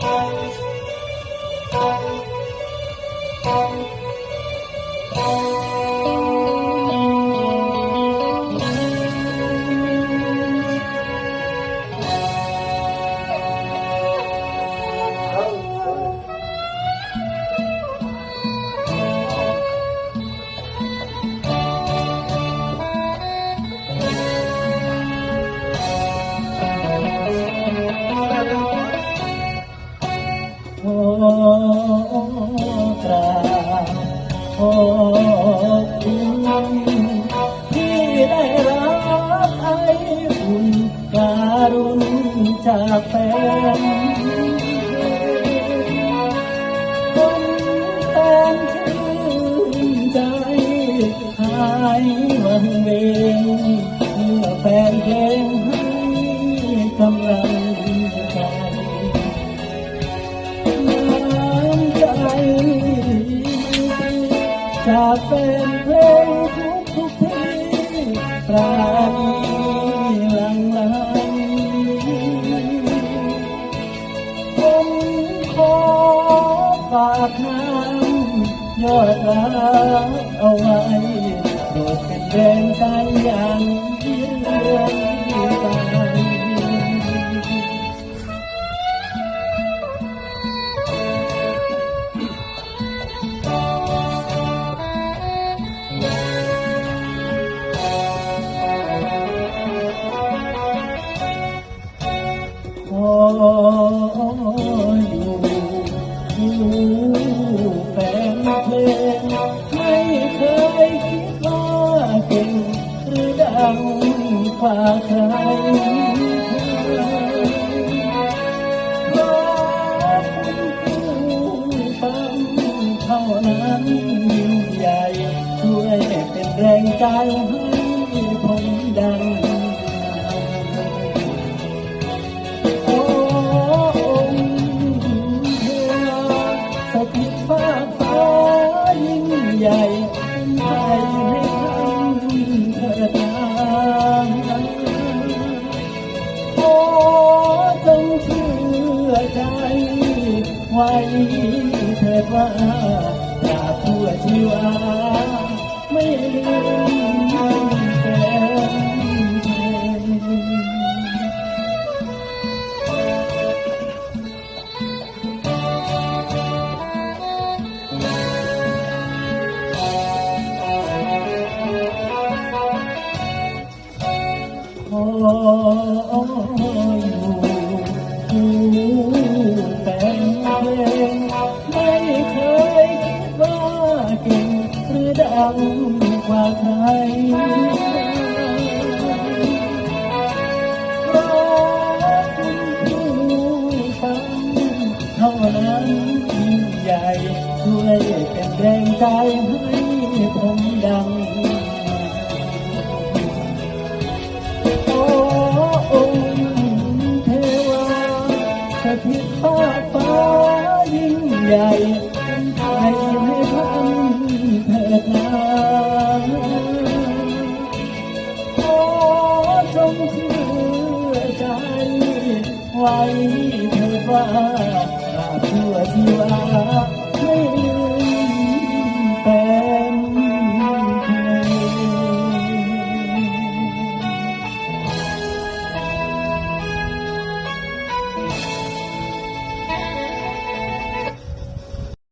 ข จากแฟนคนแฟนชื่นใจหายวังเวงเมื่อแฟนเพลงให้กำลังใจน้ำใจจากแฟนเพลงทุกทุกที่ปรา ฝากน้ำยอดรักเอาไว้โปรดเป็นแรงใจอย่างยืนไปข ดังกว่าใครเพราะผู้ฟังเท่านั้นยิ่งใหญ่ช่วยเป็นแรงใจให้ นาขอจงเชื่อใจไว้เถิดว่าตราบชั่วชีวาไม่ลืมแฟน ก่งหรือดังกว่าใครราะคุณผู้ฟังเท่านั้นยิ่งใหญ่ช่วยเป็นแรงใจให้ผมดัง เป็นไทยให้ท่านเถิดนาขอจงเชื่อใจ ไว้เถิดว่าตราบชั่วชีวาไม่